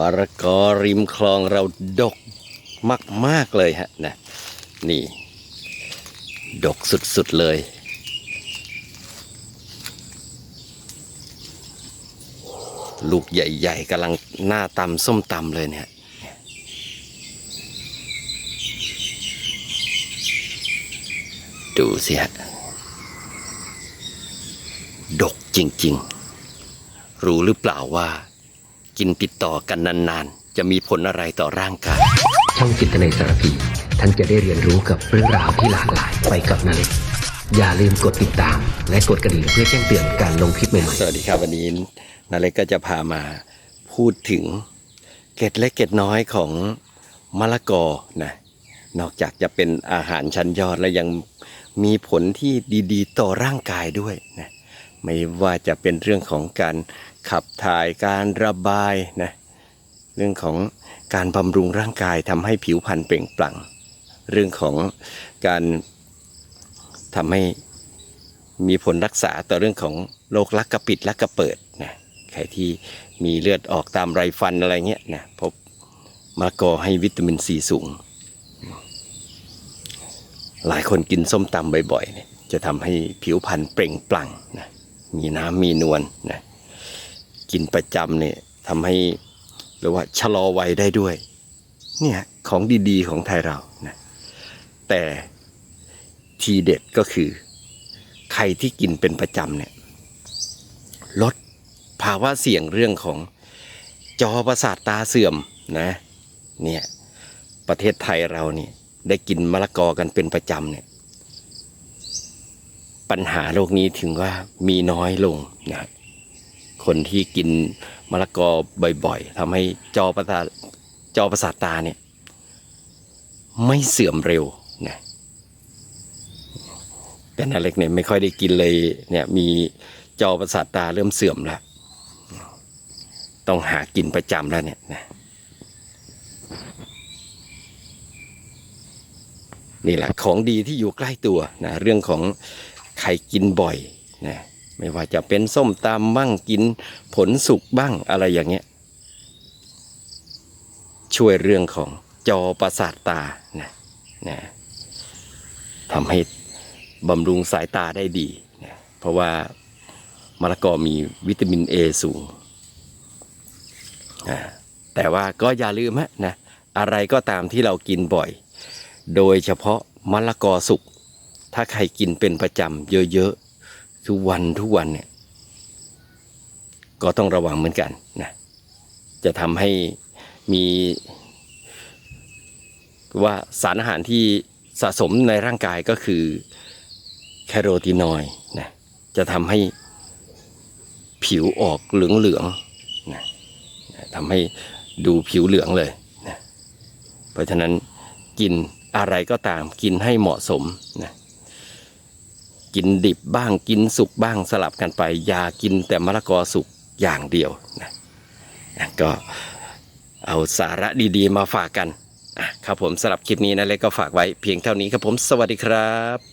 มะระกอริมคลองเราดกมาก ๆ เลยฮะนะนี่ ดกสุด ๆ เลย ลูกใหญ่ ๆกำลังหน้าตำส้มตำเลยเนี่ยดูสิฮะ ดกจริง ๆ รู้หรือเปล่าว่า กินติดต่อกันนานๆ จะมีผลอะไรต่อร่างกาย ช่องจิตในสารพี ท่านจะได้เรียนรู้กับเรื่องราวที่หลากหลายไปกับนาเล็กอย่าลืมกดติดตาม และกดกระดิ่งเพื่อแจ้งเตือนการลงคลิปใหม่ๆ สวัสดีครับวันนี้นาเล็กก็จะพามาพูดถึงเกร็ดเล็กเกร็ดน้อยของมะละกอนะนอกจากจะเป็นอาหารชั้นยอดแล้วยังมีผลที่ดีๆ ต่อร่างกายด้วยนะ ไม่ว่าจะเป็นเรื่องของการขับถ่ายการระบายนะเรื่องของการบำรุงร่างกายทำให้ผิวพรรณเปล่งปลั่ง เรื่องของการทำให้มีผลรักษาต่อเรื่องของโรคลักกระปิดลักกระเปิดนะใครที่มีเลือดออกตามไรฟันอะไรเงี้ยนะพบมะละกอให้วิตามินซีสูง หลายคนกินส้มตำบ่อยๆเนี่ยจะทำให้ผิวพรรณเปล่งปลั่งนะ มีน้ำมีนวลนะกินประจำเนี่ยทำให้เรียกว่าชะลอวัยได้ด้วยเนี่ยของดีๆของไทยเรานะแต่ทีเด็ดก็คือ ใครที่กินเป็นประจำเนี่ยลดภาวะเสี่ยงเรื่องของจอประสาทตาเสื่อมนะเนี่ยประเทศไทยเราเนี่ยได้กินมะละกอกันเป็นประจำเนี่ย ปัญหาโรคนี้ถึงว่ามีน้อยลงนะคนที่กินมะละกอบ่อยๆทำให้จอประสาทจอประสาทตาเนี่ย ไม่เสื่อมเร็วนะแต่นาเล็กเนี่ยไม่ค่อยได้กินเลยเนี่ยมีจอประสาทตาเริ่มเสื่อมแล้ว ต้องหากินประจำแล้วเนี่ยนะนี่แหละของดีที่อยู่ใกล้ตัวนะเรื่องของ ใครกินบ่อยนะไม่ว่าจะเป็นส้มตำบ้างกินผลสุกบ้างอะไรอย่างเงี้ยช่วยเรื่องของจอประสาทตานะนะทำให้บำรุงสายตาได้ดีนะเพราะว่ามะละกอมีวิตามินเอสูงอ่าแต่ว่าก็อย่าลืมฮะนะอะไรก็ตามที่เรากินบ่อย โดยเฉพาะมะละกอสุก ถ้าใครกินเป็นประจำเยอะๆทุกวันทุกวันเนี่ย ก็ต้องระวังเหมือนกันนะจะทำให้มีว่าสารอาหารที่สะสมในร่างกายก็คือแคโรทีนอยด์นะจะทำให้ผิวออกเหลืองๆนะทำให้ดูผิวเหลืองเลยนะเพราะฉะนั้นกินอะไรก็ตามกินให้เหมาะสมนะ กินดิบบ้างกินสุกบ้างสลับกันไป อย่ากินแต่มะละกอสุกอย่างเดียวนะก็เอาสาระดีๆ มาฝากกันครับผมสำหรับคลิปนี้นะเล็กก็ฝากไว้เพียงเท่านี้ครับผมสวัสดีครับ